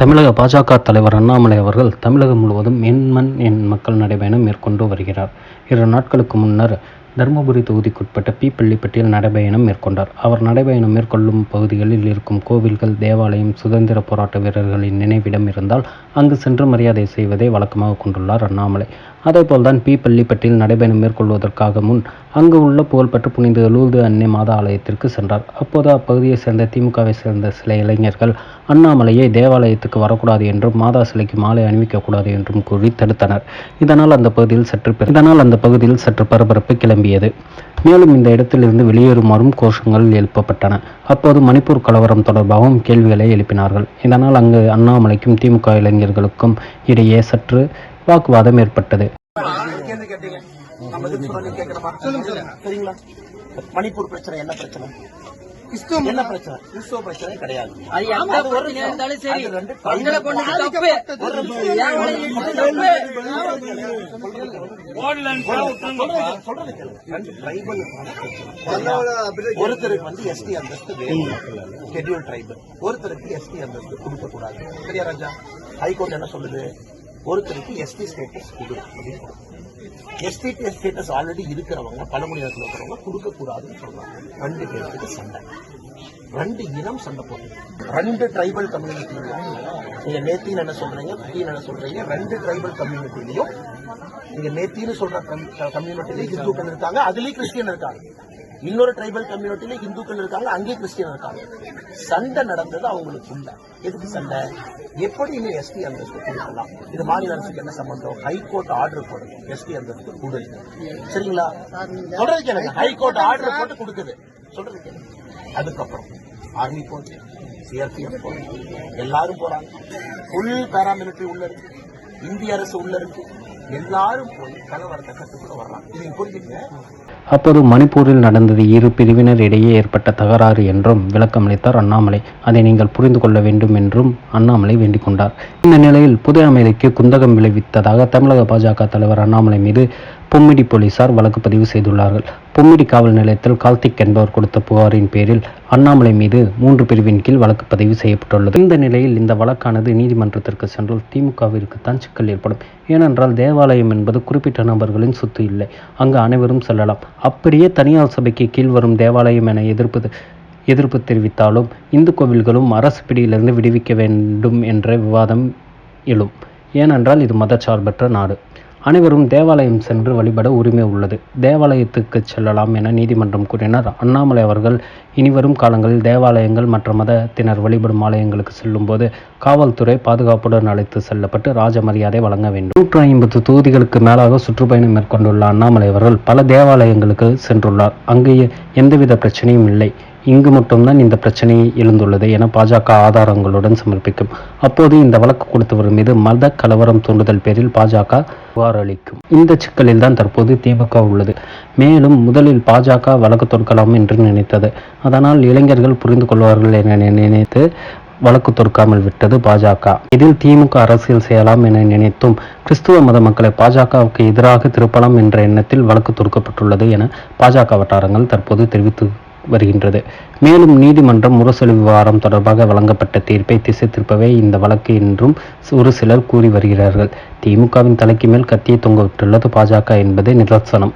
தமிழக பாஜக தலைவர் அண்ணாமலை அவர்கள் தமிழகம் முழுவதும் என் மண் என் மக்கள் நடைபயணம் மேற்கொண்டு வருகிறார். இரு நாட்களுக்கு முன்னர் தருமபுரி தொகுதிக்குட்பட்ட பி பள்ளிப்பட்டியில் நடைபயணம் மேற்கொண்டார். அவர் நடைபயணம் மேற்கொள்ளும் பகுதிகளில் இருக்கும் கோவில்கள் தேவாலயம் சுதந்திர போராட்ட வீரர்களின் நினைவிடம் இருந்தால் அங்கு சென்று மரியாதை செய்வதை வழக்கமாக கொண்டுள்ளார் அண்ணாமலை. அதேபோல்தான் பி பள்ளிப்பட்டியில் நடைபயணம் மேற்கொள்வதற்காக முன் அங்கு உள்ள புகழ்பெற்ற புனித லூது அன்னை மாதா ஆலயத்திற்கு சென்றார். அப்போது அப்பகுதியை சேர்ந்த திமுகவை சேர்ந்த சில இளைஞர்கள் அண்ணாமலையை தேவாலயத்துக்கு வரக்கூடாது என்றும் மாதா சிலைக்கு மாலை அணிவிக்கக்கூடாது என்றும் கூறி தடுத்தனர். இதனால் அந்த பகுதியில் சற்று இதனால் அந்த பகுதியில் சற்று பரபரப்பு கிளம்பியது மேலும் இந்த இடத்திலிருந்து வெளியேறுமாறும் கோஷங்கள் எழுப்பப்பட்டன. அப்போது மணிப்பூர் கலவரம் தொடர்பாகவும் கேள்விகளை எழுப்பினார்கள். இதனால் அங்கு அண்ணாமலைக்கும் திமுக இளைஞர்களுக்கும் இடையே சற்று வாக்குவாதம் ஏற்பட்டது. மணிப்பூர் பிரச்சனை என்ன பிரச்சனை? கிறிஸ்துவ என்ன பிரச்சனை கிறிஸ்துவ பிரச்சனை கிடையாது அது எந்த பிரச்சனையா இருந்தாலும் சரி தப்பு ஒருத்தருக்கு வந்து எஸ்டி அந்தஸ்து ஷெட்யூல் ட்ரைபல் ஒருத்தருக்கு எஸ்டி அந்தஸ்து கொடுக்க கூடாது சரியா ராஜா ஹைகோர்ட் என்ன சொல்லுது ஒருத்தருக்கு எஸ்டி ஸ்டேட்டஸ் கொடு எஸ்டி ஸ்டேட்டஸ் ஆல்ரெடி இருக்கிறவங்க பழங்குடியினத்தில் இருக்கிறவங்க கொடுக்கக்கூடாதுன்னு சொல்றாங்க. ரெண்டு பேருக்கு சண்டை. ரெண்டு இனம் சண்டை போடுது. ரெண்டு ட்ரைபல் கம்யூனிட்டிலையும் நீங்க நேத்தின்னு என்ன சொல்றீங்க புத்தின்னு என்ன சொல்றீங்க ரெண்டு ட்ரைபல் கம்யூனிட்டிலையும் நீங்க நேத்தின்னு சொல்ற கம்யூனிட்டிலையும் இந்துக்கள் இருக்காங்க அதுலயும் கிறிஸ்டியன் இருக்காங்க. இன்னொரு ட்ரைபல் கம்யூனிட்டில இந்துக்கள் இருக்காங்க அங்கேயும் கிறிஸ்டியன் இருக்காங்க. சண்டை நடந்தது அவங்களுக்குள்ள. எதுக்கு சண்டை? எப்படி இல்லை எஸ்டி அந்தஸ்து கொடுக்கலாம் இது மாநில அரசுக்கு என்ன சம்பந்தம்? ஹைகோர்ட் ஆர்டர் போடுது எஸ்டி அந்தஸ்து கொடு சரிங்களா? சொல்றது கேளுங்க. ஹைகோர்ட் ஆர்டர் போட்டு கொடுக்குது. சொல்றது கேளுங்க. அதுக்கப்புறம் ஆர்மி போச்சு சிஆர்பிஎஃப் போச்சு. எல்லாரும் போறாங்க. ஃபுல் பேராமிலிட்டரி உள்ள இருக்கு. இந்திய அரசு உள்ள இருக்கு. எல்லாரும் போய் கலவரத்தை கட்டுக்குள்ள நீங்க புரிஞ்சுக்கங்க. அப்போது மணிப்பூரில் நடந்தது இரு பிரிவினர் இடையே ஏற்பட்ட தகராறு என்றும் விளக்கமளித்தார் அண்ணாமலை. அதை நீங்கள் புரிந்து கொள்ள வேண்டும் என்றும் அண்ணாமலை வேண்டிக் கொண்டார். இந்த நிலையில் புதிய அமைதிக்கு குந்தகம் விளைவித்ததாக தமிழக பாஜக தலைவர் அண்ணாமலை மீது பொம்மிடி போலீசார் வழக்கு பதிவு செய்துள்ளார்கள். பொம்மிடி காவல் நிலையத்தில் கார்த்திக் என்பவர் கொடுத்த புகாரின் பேரில் அண்ணாமலை மீது மூன்று பிரிவின் கீழ் வழக்கு பதிவு செய்யப்பட்டுள்ளது. இந்த நிலையில் இந்த வழக்கானது நீதிமன்றத்திற்கு சென்றால் திமுகவிற்கு தான் சிக்கல் ஏற்படும். ஏனென்றால் தேவாலயம் என்பது குறிப்பிட்ட நபர்களின் சொத்து இல்லை. அங்கு அனைவரும் செல்லலாம். அப்படியே தனியார் சபைக்கு கீழ் வரும் தேவாலயம் என எதிர்ப்பு எதிர்ப்பு தெரிவித்தாலும் இந்து கோவில்களும் அரசு பிடியிலிருந்து விடுவிக்க வேண்டும் என்ற விவாதம் எழும். ஏனென்றால் இது மதச்சார்பற்ற நாடு. அனைவரும் தேவாலயம் சென்று வழிபட உரிமை உள்ளது. தேவாலயத்துக்கு செல்லலாம் என நீதிமன்றம் கூறினார். அண்ணாமலை அவர்கள் இனிவரும் காலங்களில் தேவாலயங்கள் மற்ற மதத்தினர் வழிபடும் ஆலயங்களுக்கு செல்லும்போது காவல்துறை பாதுகாப்புடன் அழைத்து செல்லப்பட்டு ராஜ மரியாதை வழங்க வேண்டும். நூற்று ஐம்பது தொகுதிகளுக்கு மேலாக சுற்றுப்பயணம் மேற்கொண்டுள்ள அண்ணாமலை அவர்கள் பல தேவாலயங்களுக்கு சென்றுள்ளார். அங்கேயே எந்தவித பிரச்சனையும் இல்லை. இங்கு மட்டும்தான் இந்த பிரச்சனை எழுந்துள்ளது என பாஜக ஆதாரங்களுடன் சமர்ப்பிக்கும். அப்போது இந்த வழக்கு கொடுத்தவர் மீது மத கலவரம் தூண்டுதல் பேரில் பாஜக புகார் அளிக்கும் இந்த சிக்கலில் தான் தற்போது திமுக உள்ளது. மேலும் முதலில் பாஜக வழக்கு தொடுக்கலாம் என்று நினைத்தது. அதனால் இளைஞர்கள் புரிந்து கொள்வார்கள் என நினைத்து வழக்கு தொடுக்காமல் விட்டது பாஜக. இதில் திமுக அரசியல் செய்யலாம் என நினைத்தும் கிறிஸ்துவ மத மக்களை பாஜகவுக்கு எதிராக திருப்பலாம் என்ற எண்ணத்தில் வழக்கு தொடுக்கப்பட்டுள்ளது என பாஜக வட்டாரங்கள் தற்போது தெரிவித்து வருகின்றது. மேலும் நீதிமன்றம் முரசொலி விவகாரம் தொடர்பாக வழங்கப்பட்ட தீர்ப்பை திசை திருப்பவே இந்த வழக்கு என்றும் ஒரு சிலர் கூறி வருகிறார்கள். திமுகவின் தலைக்கு மேல் கத்தியை தொங்கவிட்டுள்ளது பாஜக என்பது நிதர்சனம்.